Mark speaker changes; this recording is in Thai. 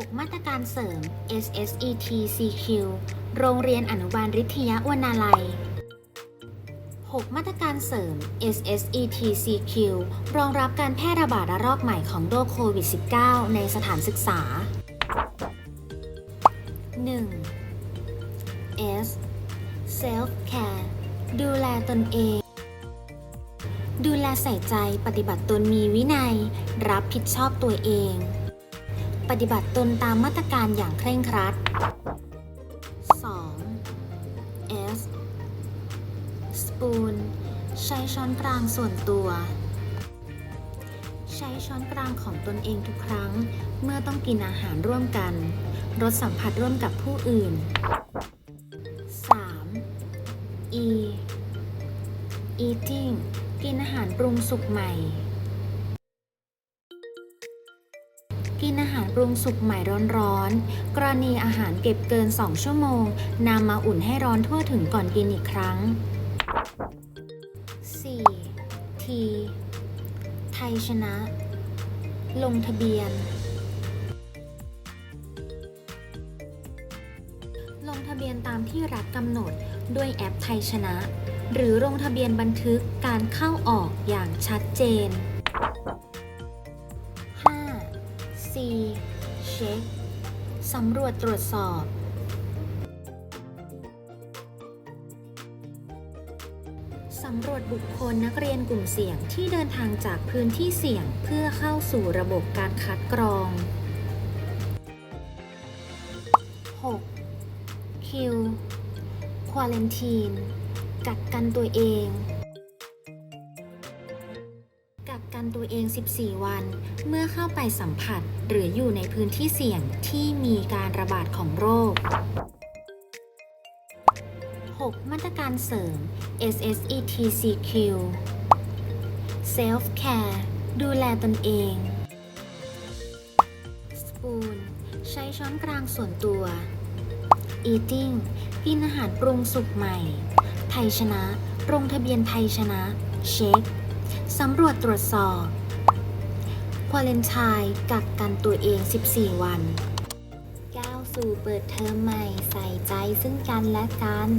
Speaker 1: 6 มาตรการเสริม SSET CQ โรงเรียนอนุบาลริทยาวนาลัย 6 มาตรการเสริม SSET CQ รองรับการแพร่ระบาดระลอกใหม่ของโรคโควิด -19 ในสถานศึกษา 1. S Self Care ดูแลตนเอง ดูแลใส่ใจปฏิบัติตนมีวินัย รับผิดชอบตัวเอง ปฏิบัติตนตามมาตรการอย่างเคร่งครัด 2. S Spoon ใช้ช้อนกลางส่วนตัว ใช้ช้อนกลางของตนเองทุกครั้ง เมื่อต้องกินอาหารร่วมกันรสสัมผัสร่วมกับผู้อื่น 3. E eating กินอาหารปรุงสุกใหม่ ปรุงสุกใหม่ร้อนๆ กรณีอาหารเก็บเกิน 2 ชั่วโมงนำมาอุ่นให้ร้อนทั่วถึงก่อนกินอีกครั้ง 4. T ไทยชนะ ลงทะเบียน ลงทะเบียนตามที่รัฐกำหนดด้วยแอปไทยชนะ หรือลงทะเบียนบันทึกการเข้าออกอย่างชัดเจน 5. C เช็ค สำรวจตรวจสอบ สำรวจบุคคลนักเรียนกลุ่มเสี่ยงที่เดินทางจากพื้นที่เสี่ยงเพื่อเข้าสู่ระบบการคัดกรอง 6. Q Quarantine กักกันตัวเอง ตัวเอง 14 วัน เมื่อเข้าไปสัมผัสหรืออยู่ในพื้นที่เสี่ยงที่มีการระบาดของโรค 6 มาตรการเสริม SSETCQ Self Care ดูแลตนเอง Spoon ใช้ช้อนกลางส่วนตัว Eating กินอาหารปรุงสุกใหม่ ไทยชนะลงทะเบียนไทยชนะ เช็ค สำรวจตรวจสอบ ควาเลนไทน์กักกันตัวเอง 14 วัน ก้าวสู่เปิดเทอมใหม่ใส่ใจซึ่งกันและกัน